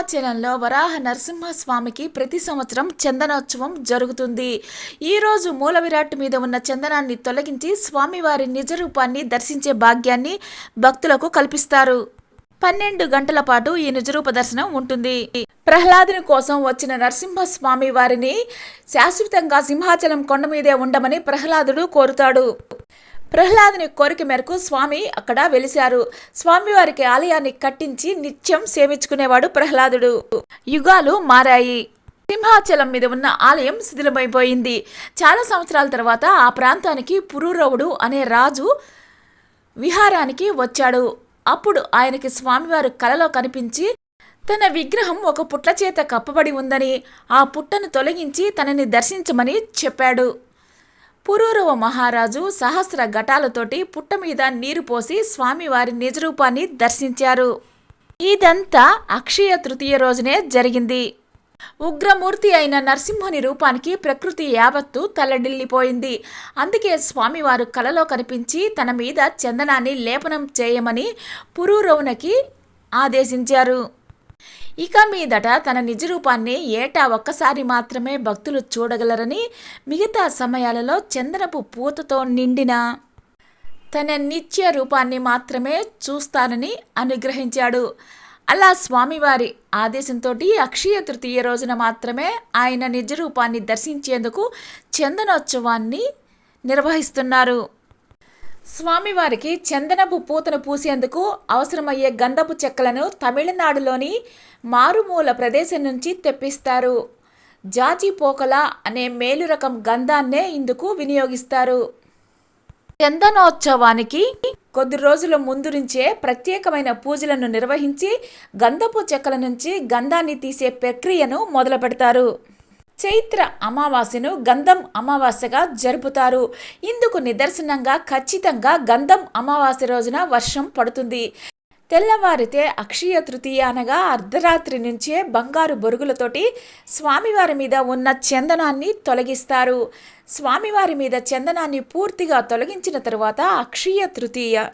సింహాచలంలో వరాహ నరసింహస్వామికి ప్రతి సంవత్సరం చందనోత్సవం జరుగుతుంది. ఈరోజు మూల విరాట్ మీద ఉన్న చందనాన్ని తొలగించి స్వామివారి నిజ రూపాన్ని దర్శించే భాగ్యాన్ని భక్తులకు కల్పిస్తారు. పన్నెండు గంటల పాటు ఈ నిజరూప దర్శనం ఉంటుంది. ప్రహ్లాదుని కోసం వచ్చిన నరసింహస్వామి వారిని శాశ్వతంగా సింహాచలం కొండ మీదే ఉండమని ప్రహ్లాదుడు కోరుతాడు. ప్రహ్లాదుని కోరిక మేరకు స్వామి అక్కడ వెలిశారు. స్వామివారికి ఆలయాన్ని కట్టించి నిత్యం సేవించుకునేవాడు ప్రహ్లాదుడు. యుగాలు మారాయి. సింహాచలం మీద ఉన్న ఆలయం శిథిలమైపోయింది. చాలా సంవత్సరాల తర్వాత ఆ ప్రాంతానికి పురూరవుడు అనే రాజు విహారానికి వచ్చాడు. అప్పుడు ఆయనకి స్వామివారు కలలో కనిపించి తన విగ్రహం ఒక పుట్ల చేత కప్పబడి ఉందని ఆ పుట్టను తొలగించి తనని దర్శించమని చెప్పాడు. పురూరవ మహారాజు సహస్ర ఘటాలతోటి పుట్ట మీద నీరు పోసి స్వామివారి నిజరూపాన్ని దర్శించారు. ఇదంతా అక్షయ తృతీయ రోజునే జరిగింది. ఉగ్రమూర్తి అయిన నరసింహుని రూపానికి ప్రకృతి యావత్తు తల్లడిల్లిపోయింది. అందుకే స్వామివారు కలలో కనిపించి తన మీద చందనాన్ని లేపనం చేయమని పురూరవునకి ఆదేశించారు. ఇక మీదట తన నిజ రూపాన్ని ఏటా ఒక్కసారి మాత్రమే భక్తులు చూడగలరని మిగతా సమయాలలో చందనపు పూతతో నిండిన తన నిత్య రూపాన్ని మాత్రమే చూస్తానని అనుగ్రహించాడు. అలా స్వామివారి ఆదేశంతో అక్షయ తృతీయ రోజున మాత్రమే ఆయన నిజ రూపాన్ని దర్శించేందుకు చందనోత్సవాన్ని నిర్వహిస్తున్నారు. స్వామివారికి చందనపు పూతను పూసేందుకు అవసరమయ్యే గంధపు చెక్కలను తమిళనాడులోని మారుమూల ప్రదేశం నుంచి తెప్పిస్తారు. జాజి పోకల అనే మేలు రకం గంధాన్నే ఇందుకు వినియోగిస్తారు. చందనోత్సవానికి కొద్ది రోజుల ముందు నుంచే ప్రత్యేకమైన పూజలను నిర్వహించి గంధపు చెక్కల నుంచి గంధాన్ని తీసే ప్రక్రియను మొదలు పెడతారు చైత్ర అమావాస్యను గంధం అమావాస్యగా జరుపుతారు. ఇందుకు నిదర్శనంగా ఖచ్చితంగా గంధం అమావాస్య రోజున వర్షం పడుతుంది. తెల్లవారితే అక్షయ తృతీయ అనగా అర్ధరాత్రి నుంచే బంగారు బొరుగులతోటి స్వామివారి మీద ఉన్న చందనాన్ని తొలగిస్తారు. స్వామివారి మీద చందనాన్ని పూర్తిగా తొలగించిన తరువాత అక్షయ తృతీయ.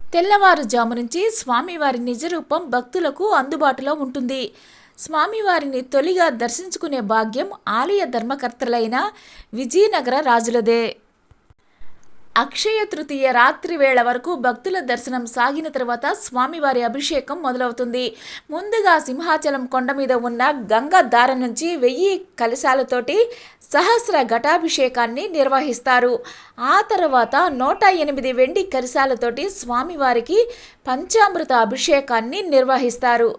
తెల్లవారుజాము నుంచి స్వామివారి నిజరూపం భక్తులకు అందుబాటులో ఉంటుంది. స్వామివారిని తొలిగా దర్శించుకునే భాగ్యం ఆలయ ధర్మకర్తలైన విజయనగర రాజులదే. అక్షయ తృతీయ రాత్రి వేళ వరకు భక్తుల దర్శనం సాగిన తర్వాత స్వామివారి అభిషేకం మొదలవుతుంది. ముందుగా సింహాచలం కొండ మీద ఉన్న గంగా దార నుంచి వెయ్యి కలశాలతోటి సహస్ర ఘటాభిషేకాన్ని నిర్వహిస్తారు. ఆ తర్వాత నూట ఎనిమిది వెండి కలశాలతోటి స్వామివారికి పంచామృత అభిషేకాన్ని నిర్వహిస్తారు.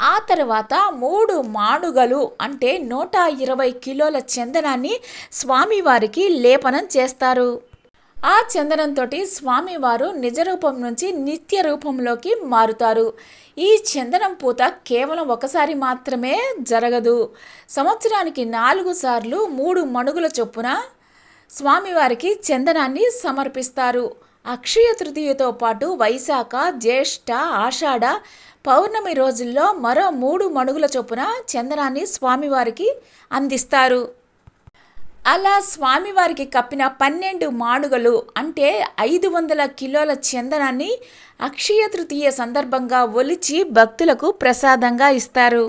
ఆ తర్వాత మూడు మాడుగలు అంటే నూట ఇరవై కిలోల చందనాన్ని స్వామివారికి లేపనం చేస్తారు. ఆ చందనంతో స్వామివారు నిజరూపం నుంచి నిత్య రూపంలోకి మారుతారు. ఈ చందనం పూత కేవలం ఒకసారి మాత్రమే జరగదు. సంవత్సరానికి నాలుగు సార్లు మూడు మణుగుల చొప్పున స్వామివారికి చందనాన్ని సమర్పిస్తారు. అక్షయ తృతీయతో పాటు వైశాఖ జ్యేష్ఠ ఆషాఢ పౌర్ణమి రోజుల్లో మరో మూడు మణుగుల చొప్పున చందనాన్ని స్వామివారికి అందిస్తారు. అలా స్వామివారికి కప్పిన పన్నెండు మాడుగలు అంటే ఐదు వందల కిలోల చందనాన్ని అక్షయ తృతీయ సందర్భంగా ఒలిచి భక్తులకు ప్రసాదంగా ఇస్తారు.